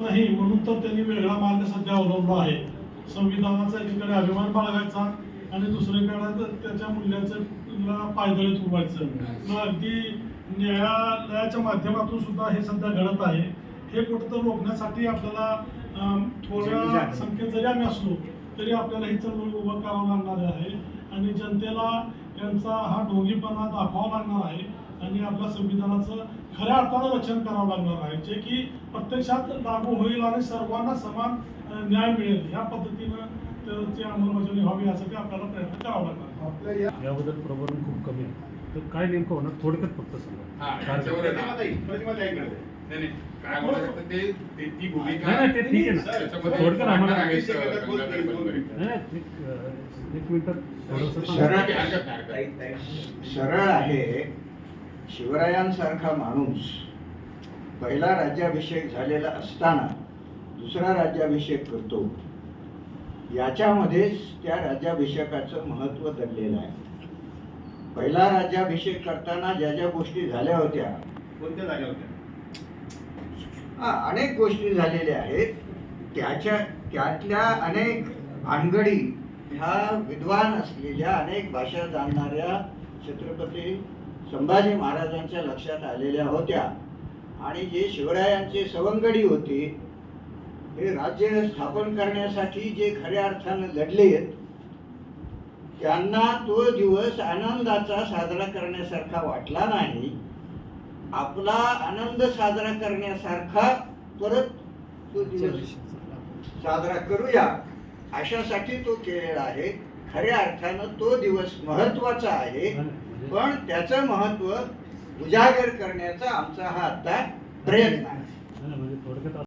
नाही म्हणून तर त्यांनी वेगळा मार्ग सध्या अवलंबला आहे. संविधानाचा एकीकडे अभिमान बाळगायचा आणि दुसरीकडे तर त्याच्या मूल्यांचं ला पायदळी उभायचं मग अगदी न्यायालयाच्या माध्यमातून सुद्धा हे सध्या घडत आहे. हे कुठंतर रोखण्यासाठी आपल्याला थोड्या संख्येत जरी आम्ही असलो तरी आपल्याला ही चळवळ उभं करावं लागणार आहे. आणि जनतेला यांचा हा ढोंगीपणा दाखवावा लागणार आहे. आणि आपल्या संविधानाचं खऱ्या अर्थानं रक्षण करावं लागणार आहे. जे की प्रत्यक्षात लागू होईल आणि सर्वांना समान न्याय मिळेल. या पद्धतीनं त्याची अंमलबजावणी व्हावी यासाठी आपल्याला प्रयत्न करावा लागणार. आपल्या याबद्दल प्रबोधन खूप कमी आहे. तर काय नेमकं होणार? थोडक्यात फक्त सांगा. हा. नाही, नाही. काय होऊ शकतं? ते ते- ती भूमिका नाही, नाही, ते ठीक आहे ना. थोडक्यात आम्हाला- एक. सरळ आहे. शिवरायांसारखा माणूस पहिला राज्याभिषेक झालेला असताना दुसरा राज्याभिषेक करतो. याच्यामध्येच त्या राज्याभिषेकाचं महत्त्व दडलेलं आहे. पहिला राज्याभिषेक करताना ज्या ज्या गोष्टी झाल्या होत्या कोणत्या जागा होत्या? हा, अनेक गोष्टी झालेल्या आहेत. त्याच्या त्यातल्या अनेक भानगडी ह्या विद्वान असलेल्या अनेक भाषा जाणणाऱ्या छत्रपती संभाजी महाराजांच्या लक्षात आलेल्या होत्या. आणि जे शिवरायांचे सवंगडी होते हे राज्य स्थापन करण्यासाठी जे खऱ्या अर्थानं लढलेत त्यांना तो दिवस आनंदाचा साजरा करण्यासारखा वाटला नाही. आपला आनंद साजरा करण्यासारखा परत तो दिवस साजरा करूया अशासाठी तो केलेला आहे. खऱ्या अर्थानं तो दिवस महत्त्वाचा आहे पण त्याचं महत्त्व उजागर करण्याचा आमचा हा आता प्रयत्न आहे.